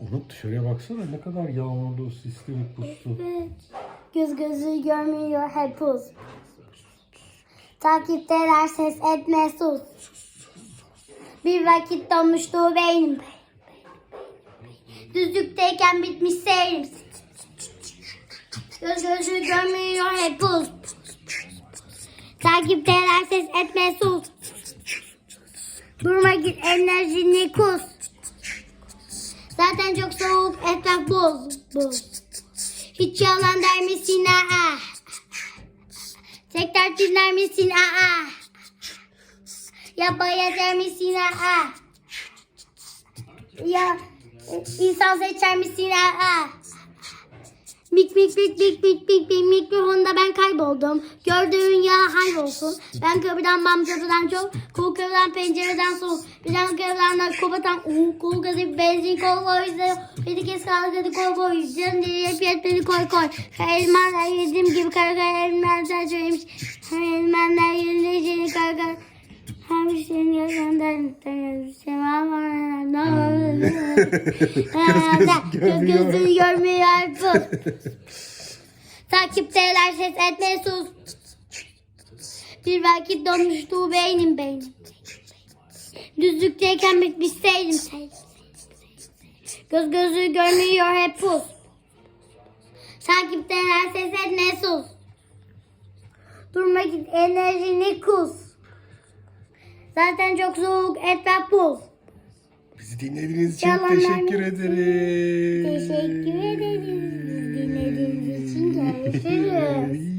Umut dışarıya baksana ne kadar yağmurlu, sisli ve puslu. Evet. Göz gözü görmüyor hep pus. Takipteler ses etme sus. Bir vakit donmuştu beynim. Düzlükteyken bitmiş seyrim. Göz gözü görmüyor hep pus. Takipteler ses etme sus. Boz. boz. Hiç yalan der misin aa? Tekrar dinler misin aa? Yapaya der misin aa? Ya insan seçer misin aa? Mik mik mik mik mik mik kayboldum. Gördüğün ya olsun. Ben kapıdan bam kapıdan çok. Kol kapıdan pencereden soğuk. Birden kapıdan kopatan uuu kol gazı benzin kol boyuzu. Bir kez kaldı hadi kol boyu. Canım diye hep yetmedi koy koy. Elmanlar yediğim gibi kara elmanlar söylemiş. Elmanlar yenileceğini kara. Her şeyin yaşandan sevam var. Göz gözü görmüyor. Takipteler ses etme sus. Bir vakit donmuştu beynim beynim. Düzlükteyken bitmişseydim seydim. Göz gözü görmüyor hep pus. Takipteler ses etme sus. Durma git enerjini kus. Zaten çok soğuk etraf buz. Bizi dinlediğiniz için Yalanlar teşekkür ederiz. Teşekkür ederiz. İçin görüşürüz.